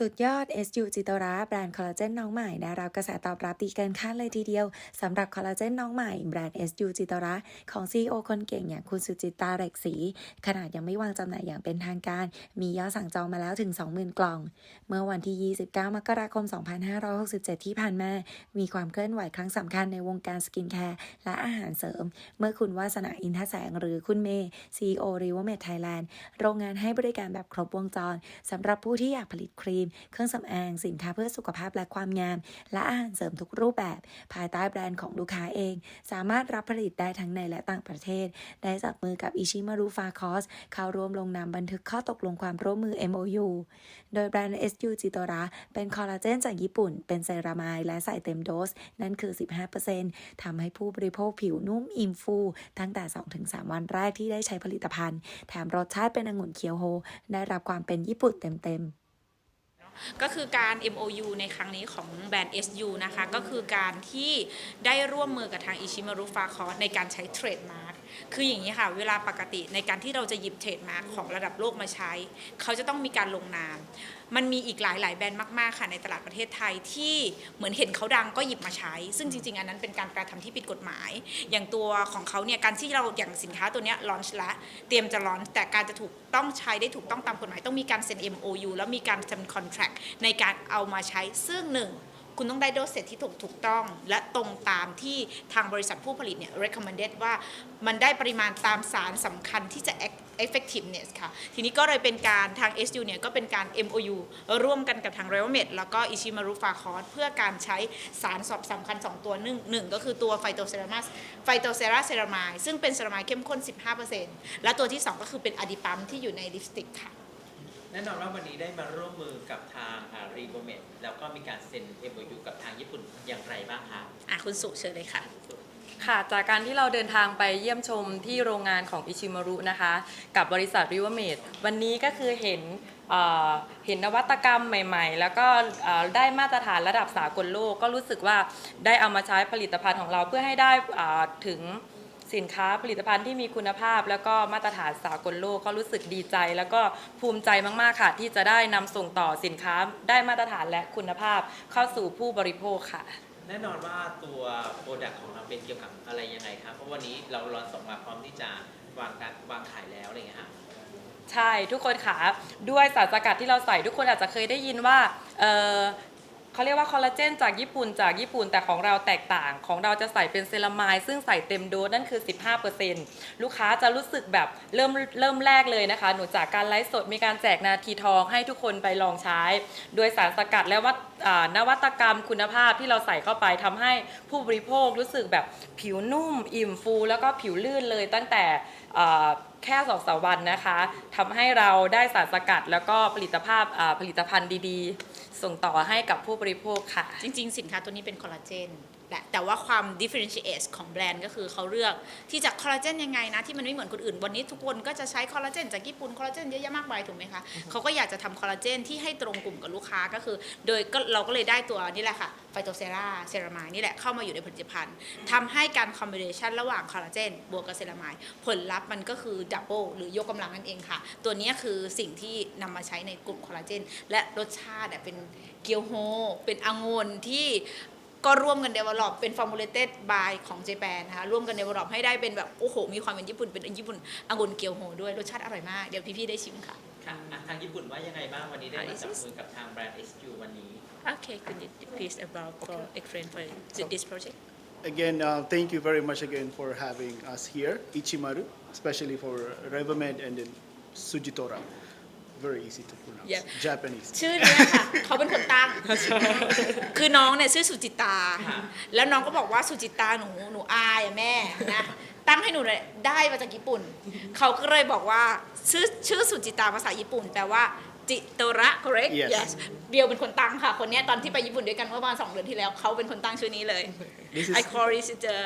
สุดยอด SU จิโตราแบรนด์คอลลาเจนน้องใหม่ได้รับกระแสตอบรับดีเกินคาดเลยทีเดียวสำหรับคอลลาเจนน้องใหม่แบรนด์ SU จิโตราของ CEO คนเก่งอย่างคุณสุจิตาเรกศรีขนาดยังไม่วางจำหน่ายอย่างเป็นทางการ มียอดสั่งจองมาแล้วถึง 20,000 กล่อง เมื่อวันที่ 29 มกราคม 2567 ที่ผ่านมา มีความเคลื่อนไหวครั้งสำคัญในวงการสกินแคร์และอาหารเสริม เมื่อคุณวาสนาอินทแสงหรือคุณเมย์ CEO r i v e r m e d Thailand โรงงานให้บริการแบบครบวงจรสำหรับผู้ที่อยากผลิตครีมเครื่องสำอาง สินค้าเพื่อสุขภาพและความงาม และอาหารเสริมทุกรูปแบบ ภายใต้แบรนด์ของลูกค้าเอง สามารถรับผลิตได้ทั้งในและต่างประเทศ ได้จับมือกับอิชิมารุฟาคอสเข้าร่วมลงนามบันทึกข้อตกลงความร่วมมือ MOU โดยแบรนด์ SU จิโตระเป็นคอลลาเจนจากญี่ปุ่น เป็นเซรามายและใส่เต็มโดส นั่นคือ 15%ทำให้ผู้บริโภคผิวนุ่มอิ่มฟู ตั้งแต่ 2-3 วันแรกที่ได้ใช้ผลิตภัณฑ์ แถมรสชาติเป็นองุ่นเคียวโฮ ได้รับความเป็นญี่ปุ่นเต็มๆ ก็คือการ MOU ในครั้งนี้ของแบรนด์ SU นะคะ ก็คือการที่ได้ร่วมมือกับทางอิชิมารุฟาคอสในการใช้เทรดมาร์กคืออย่างนี้ค่ะ เวลาปกติในการที่เราจะหยิบเทรดมาร์กของระดับโลกมาใช้ เขาจะต้องมีการลงนาม มันมีอีกหลายหลายๆแบรนด์มาก ๆ ค่ะในตลาดประเทศไทยที่เหมือนเห็นเขาดังก็หยิบมาใช้ ซึ่งจริง ๆ อันนั้นเป็นการกระทำที่ผิดกฎหมาย อย่างตัวของเขาเนี่ยการที่เราอย่างสินค้าตัวเนี้ยลอนช์ละเตรียมจะลอนแต่การจะถูกต้องใช้ได้ถูกต้องตามกฎหมายต้องมีการเซ็น MOU แล้วมีการเซ็นคอนแท c t ในการเอามาใช้ซึ่งหนึ่งคุณต้องได้โดสเซตที่ถูกถูกต้อง และตรงตามที่ทางบริษัทผู้ผลิตเนี่ย recommended ว่ามันได้ปริมาณตามสารสำคัญที่จะ effectiveness ค่ะ ทีนี้ก็เลยเป็นการทาง SU เนี่ย ก็เป็นการ MOU ร่วมกันกับทาง r e a l m e d แล้วก็ Ichimaru f a c o s เพื่อการใช้สารสอบสำคัญ 2 ตัวหนึ่งหนึ่งก็คือตัวไฟโตเซรามัสไฟโตเซราเซรามายซึ่งเป็นเซรามายเข้มข้น 15%และตัวที่ 2 ก็คือเป็นอะดิปัมที่อยู่ในลิปสติกค่ะ น่นอนว่าวันนี้ได้มาร่วมมือกับทางรีโบเมดแล้วก็มีการเซ็น MOU กับทางญี่ปุ่นอย่างไรบ้างคะอะคุณสุเชิญเลยค่ะ ค่ะ จากการที่เราเดินทางไปเยี่ยมชมที่โรงงานของอิชิมารุนะคะ กับบริษัทริวเมดวันนี้ก็คือเห็นเอ่อเห็นนวัตกรรมใหม่ ๆ แล้วก็เอ่อได้มาตรฐานระดับสากลโลก ก็รู้สึกว่าได้เอามาใช้ผลิตภัณฑ์ของเราเพื่อให้ได้อ่าถึง สินค้าผลิตภัณฑ์ที่มีคุณภาพ แล้วก็มาตรฐานสากลโลกก็รู้สึกดีใจ แล้วก็ภูมิใจมาก ๆ ค่ะ ที่จะได้นำส่งต่อสินค้าได้มาตรฐานและคุณภาพเข้าสู่ผู้บริโภคค่ะ แน่นอนว่าตัวโปรดักต์ของเราเป็นเกี่ยวกับอะไรยังไงครับ เพราะวันนี้เราลอนสองมาพร้อมที่จะวางการวางขายแล้วอะไรอย่างเงี้ยครับ ใช่ทุกคนค่ะด้วยสารสกัดที่เราใส่ทุกคนอาจจะเคยได้ยินว่าเออ เขาเรียกว่าคอลลาเจนจากญี่ปุ่นจากญี่ปุ่นแต่ของเราแตกต่าง ของเราจะใส่เป็นเซรามายซึ่งใส่เต็มโดสนั่นคือ 15%ลูกค้าจะรู้สึกแบบเริ่มเริ่มแรกเลยนะคะ หนูจากการไลฟ์สดมีการแจกนาทีทองให้ทุกคนไปลองใช้ โดยสารสกัดและวัตนวัตกรรมคุณภาพที่เราใส่เข้าไปทำให้ผู้บริโภครู้สึกแบบผิวนุ่ม อิ่มฟู แล้วก็ผิวลื่นเลยตั้งแต่แค่สองสามวันนะคะทำให้เราได้สารสกัดแล้วก็ผลิตภาพผลิตภัณฑ์ดีๆ ส่งต่อให้กับผู้บริโภคค่ะ จริง ๆ สินค้าตัวนี้เป็นคอลลาเจน แหละแต่ว่าความ differentiate ของแบรนด์ก็คือเขาเลือกที่จะคอลลาเจนยังไงนะ ที่มันไม่เหมือนคนอื่น วันนี้ทุกคนก็จะใช้คอลลาเจนจากญี่ปุ่นคอลลาเจนเยอะแยะมากมายถูกไหมคะเขาก็อยากจะทำคอลลาเจนที่ให้ตรงกลุ่มกับลูกค้าก็คือ โดยก็เราก็เลยได้ตัวนี่แหละค่ะไฟโตเซราเซรามายนี่แหละเข้ามาอยู่ในผลิตภัณฑ์ทำให้การคอมบิเนชันระหว่างคอลลาเจนบวกกับเซรามายผลลัพธ์มันก็คือดับเบิลหรือยกกำลังนั่นเองค่ะ ตัวนี้คือสิ่งที่นำมาใช้ในกลุ่มคอลลาเจนและรสชาติอะเป็นเกียวโฮเป็นองุ่นที่ ก็ร่วมกัน develop เป็น formulated by ของเจแปนนะคะ ร่วมกัน develop ให้ได้เป็นแบบ โอ้โห มีความเป็นญี่ปุ่น เป็นญี่ปุ่นองุ่นเกียวโฮด้วย รสชาติอร่อยมาก เดี๋ยวพี่ๆได้ชิมค่ะ ค่ะอะทางญี่ปุ่นว่ายังไงบ้างวันนี้ได้มาจับมือกับทางแบรนด์ SU วันนี้ Okay could you please about for explain for this project Again, uh, thank you very much again for having us here, Ichimaru, especially for Revamed and then Sujitora. Very easy to pronounce. Yeah. Japanese. ชื่อเนี้ยค่ะ เขาเป็นคนตั้ง คือน้องเนี่ยชื่อสุจิตาค่ะแล้วน้องก็บอกว่าสุจิตาหนูหนูอายอะแม่นะ ตั้งให้หนูเลยได้มาจากญี่ปุ่น เขาก็เลยบอกว่าชื่อชื่อสุจิตาภาษาญี่ปุ่นแปลว่า จิโตระ correct Yes เบียวเป็นคนตั้งค่ะ คนเนี้ยตอนที่ไปญี่ปุ่นด้วยกันเมื่อประมาณสองเดือนที่แล้ว เขาเป็นคนตั้งชื่อนี้เลย This is- I call it the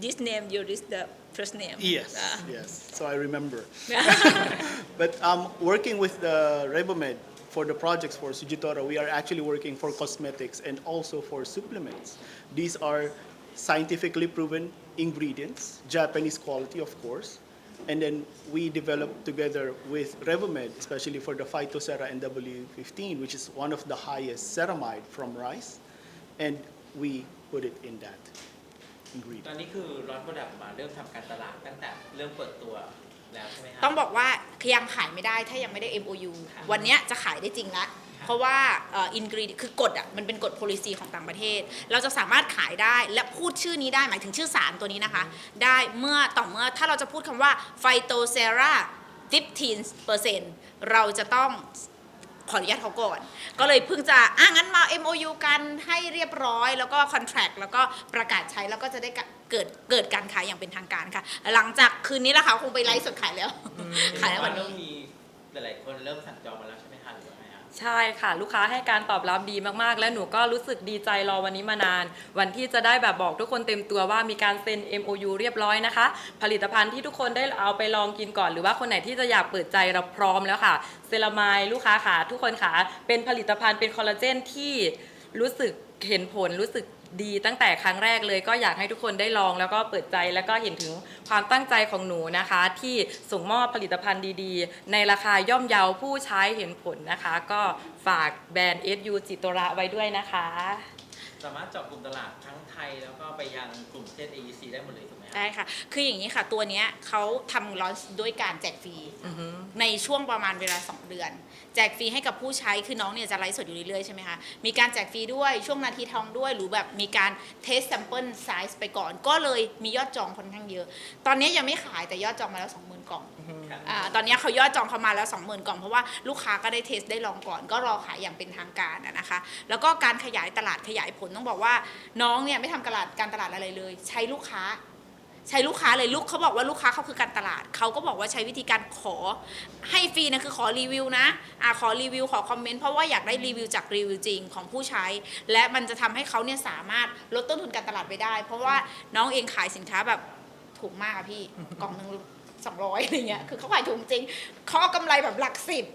this name you this the first name Yes, Ah. yes. So I remember. but um, working with the Revomed for the projects for Sujitora, we are actually working for cosmetics and also for supplements. These are scientifically proven ingredients, Japanese quality, of course. And then we developed together with Revomed, especially for the Phytocera NW15, which is one of the highest ceramide from rice, and we put it in that ต ingredient. อนนี้คือร้อนโปรดักต์มาเริ่มทำการตลาดตั้งแต่เริ่มเปิดตัวแล้วใช่ไหมครั ต้องบอกว่ายังขายไม่ได้ถ้ายังไม่ได้ MOU ค่ะวันเนี้ยจะขายได้จริงละเพราะว่าอินกรีคือกฎอะมันเป็นกฎ policy ของต่างประเทศ เราจะสามารถขายได้และพูดชื่อนี้ได้หมายถึงชื่อสารตัวนี้นะคะ ได้เมื่อต่อเมื่อถ้าเราจะพูดคำว่า phytocera 15%เราจะต้อง ขออนุญาตเขาก่อน ก็เลยเพิ่งจะอะงั้นมา MOU กันให้เรียบร้อย แล้วก็ contract แล้วก็ประกาศใช้แล้วก็จะได้เกิดเกิดการขายอย่างเป็นทางการค่ะ หลังจากคืนนี้แล้วค่ะคงไปไลฟ์สดขายแล้ว ขายแล้ววันนี้เริ่มมีหลายๆคนเริ่มสั่งจองมาแล้วใช่ไหม ใช่ค่ะ ลูกค้าให้การตอบรับดีมากๆ และหนูก็รู้สึกดีใจรอวันนี้มานาน วันที่จะได้แบบบอกทุกคนเต็มตัวว่ามีการเซ็น MOU เรียบร้อยนะคะ ผลิตภัณฑ์ที่ทุกคนได้เอาไปลองกินก่อน หรือว่าคนไหนที่จะอยากเปิดใจเราพร้อมแล้วค่ะ เซรามายลูกค้าค่ะทุกคนค่ะเป็นผลิตภัณฑ์เป็นคอลลาเจนที่รู้สึกเห็นผลรู้สึก ดีตั้งแต่ครั้งแรกเลยก็อยากให้ทุกคนได้ลองแล้วก็เปิดใจแล้วก็เห็นถึงความตั้งใจของหนูนะคะ ที่ส่งมอบผลิตภัณฑ์ดีๆ ในราคาย่อมเยาผู้ใช้เห็นผลนะคะ ก็ฝากแบรนด์ SU จิตระไว้ด้วยนะคะ สามารถเจาะกลุ่มตลาดทั้งไทย แล้วก็ไปยังกลุ่มประเทศ AEC ได้หมดเลยถูกไหมครับ ได้ค่ะ คืออย่างนี้ค่ะ ตัวเนี้ยเขาทำลอนด้วยการแจกฟรีในช่วงประมาณเวลา 2 เดือน แจกฟรีให้กับผู้ใช้คือน้องเนี่ยจะไลฟ์สดอยู่เรื่อยๆใช่ไหมคะ มีการแจกฟรีด้วยช่วงนาทีทองด้วย หรือแบบมีการเทส s ซมเปิลไซส์ไปก่อน ก็เลยมียอดจองค่อนข้างเยอะ ตอนนี้ยังไม่ขายแต่ยอดจองมาแล้ว 20,000 กล่องอ่าตอนนี้เขายอดจองเข้ามาแล้ว 20,000 กล่อง เพราะว่าลูกค้าก็ได้เทสได้ลองก่อน ก็รอขายอย่างเป็นทางการอะนะคะ แล้วก็การขยายตลาดขยายผลต้องบอกว่า น้องเนี่ยไม่ทำตลาดการตลาดอะไรเลย ใช้ลูกค้าใช้ลูกค้าเลยลูกเขาบอกว่าลูกค้าเขาคือการตลาดเขาก็บอกว่าใช้วิธีการขอให้ฟรีนะคือขอรีวิวนะอ่าขอรีวิวขอคอมเมนต์เพราะว่าอยากได้รีวิวจากรีวิวจริงของผู้ใช้ และมันจะทำให้เขาเนี่ยสามารถลดต้นทุนการตลาดไปได้ เพราะว่าน้องเองขายสินค้าแบบถูกมากอะพี่กล่องหนึ่ง สองร้อยอะไรเงี้ยคือเขาขายถูกจริงเขาเอากำไรแบบหลักสิบ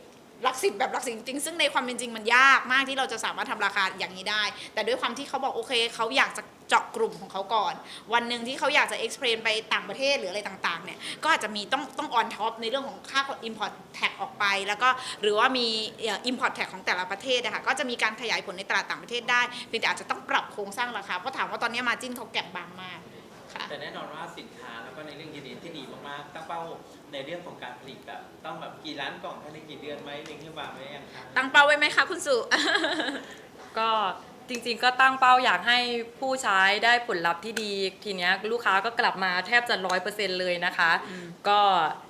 หลักสิบแบบหลักสิบจริงซึ่งในความเป็นจริงมันยากมากที่เราจะสามารถทำราคาอย่างนี้ได้ แต่ด้วยความที่เขาบอกโอเคเขาอยากจะเจาะกลุ่มของเขาก่อน วันหนึ่งที่เขาอยากจะ explain ไปต่างประเทศหรืออะไรต่างๆเนี่ยก็อาจจะมีต้องต้อง on top ในเรื่องของค่า import tax ออกไป แล้วก็หรือว่ามีอ่อ import tax ของแต่ละประเทศนะคะก็จะมีการขยายผลในตลาดต่างประเทศได้เพียงแต่อาจจะต้องปรับโครงสร้างราคาเพราะถามว่าตอนนี้มาจิ้นเขาแก็บบางมาก แต่แน่นอนว่าสินค้าแล้วก็ในเรื่องยีนที่ดีมากๆตั้งเป้าในเรื่องของการผลิตแบบต้องแบบกี่ล้านกล่องภายในกี่เดือนไหมเล็งขึ้นมาไหมยังครับตั้งเป้าไว้ไหมคะคุณสุ ก็จริงๆ ก็ตั้งเป้าอยากให้ผู้ใช้ได้ผลลัพธ์ที่ดี ทีเนี้ยลูกค้าก็กลับมาแทบจะร้อยเปอร์เซ็นต์เลยนะคะ ก็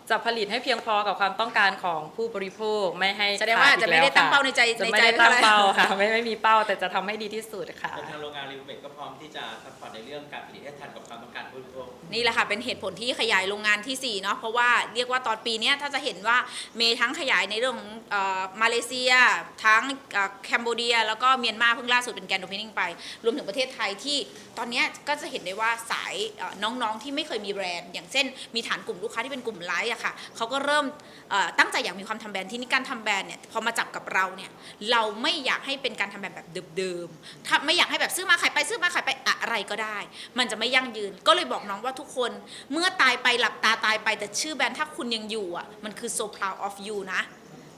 จะผลิตให้เพียงพอกับความต้องการของผู้บริโภคไม่ให้แสดงว่าอาจจะไม่ได้ตั้งเป้าในใจจะในไม่ใจได้ไว้ตั้งอะไรเป้าค่ะไม่ไม่มีเป้าแต่จะทำให้ดีที่สุดค่ะเป็นทางโรงงานริวเมดก็พร้อมที่จะซัพพอร์ตในเรื่องการผลิตให้ทันกับความต้องการผู้บริโภคนี่แหละค่ะเป็นเหตุผลที่ขยายโรงงานที่4เนาะเพราะว่าเรียกว่าตอนปีเนี้ยถ้าจะเห็นว่าเมย์ทั้งขยายในเรื่องของเอ่อมาเลเซีย ทั้งเอ่อแคนเบเดีย แล้วก็เมียนมาเพิ่งล่าสุดเป็นแกนโดเพนนิ่งไป รวมถึงประเทศไทยที่ตอนเนี้ยก็จะเห็นได้ว่าสายเอ่อน้องๆที่ไม่เคยมีแบรนด์ อย่างเช่น มีฐานกลุ่มลูกค้าที่เป็นกลุ่มไลฟ์อะค่ะเขาก็เริ่มตั้งใจอยากมีความทำแบรนด์ที่นี่การทำแบรนด์เนี่ยพอมาจับกับเราเนี่ยเราไม่อยากให้เป็นการทำแบรนด์แบบเดิมๆถ้าไม่อยากให้แบบซื้อมาขายไปซื้อมาขายไปอะไรก็ได้ มันจะไม่ยั่งยืน ก็เลยบอกน้องว่าทุกคนเมื่อตายไปหลับตาตายไปแต่ชื่อแบรนด์ถ้าคุณยังอยู่อะมันคือ so proud of you นะ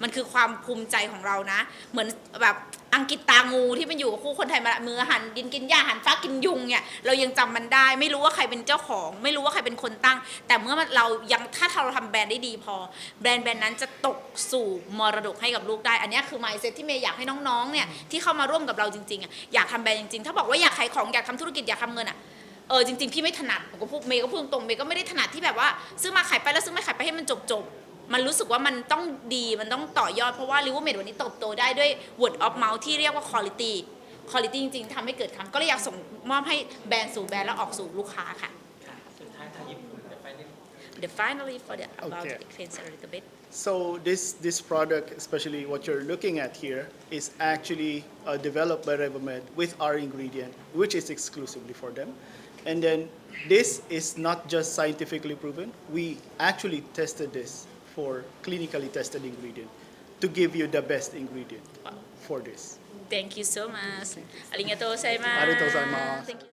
มันคือความภูมิใจของเรานะ เหมือนแบบอังกฤษตางูที่มันอยู่กับคู่คนไทยมามือหันดินกินหญ้าหันฟ้ากินยุงเนี่ยเรายังจำมันได้ ไม่รู้ว่าใครเป็นเจ้าของ ไม่รู้ว่าใครเป็นคนตั้ง แต่เมื่อเรายังถ้าเราทำแบรนด์ได้ดีพอ แบรนด์แบรนด์นั้นจะตกสู่มรดกให้กับลูกได้ อันนี้คือ mindset ที่เมย์อยากให้น้องๆเนี่ยที่เข้ามาร่วมกับเราจริงๆอยากทำแบรนด์จริงๆถ้าบอกว่าอยากขายของอยากทำธุรกิจอยากทำเงินอะเออจริงๆพี่ไม่ถนัดผมก็พูดเมย์ก็พูดตรงเมย์ก็ไม่ได้ถนัดที่แบบว่า ซื้อมาขายไปแล้วซื้อไม่ขายไปให้มันจบจบๆ มันรู้สึกว่ามันต้องดีมันต้องต่อยอดเพราะว่าริวเมดวันนี้เติบโตได้ด้วย word of mouth ที่เรียกว่า quality quality จริง ๆทำให้เกิดคำก็เลยอยากส่งมอบให้แบรนด์สู่แบรนด์แล้วออกสู่ลูกค้าค่ะค่ะสุดท้ายทางญี่ปุ่นจะไปได้ the finally for the about Okay. the cleanser a little bit So this, this product, especially what you're looking at here, is actually uh, developed by Revomed with our ingredient, which is exclusively for them. And then this is not just scientifically proven. We actually tested this for clinically tested ingredient to give you the best ingredient for this. Thank you so much. ありがとうございます。ありがとうございます。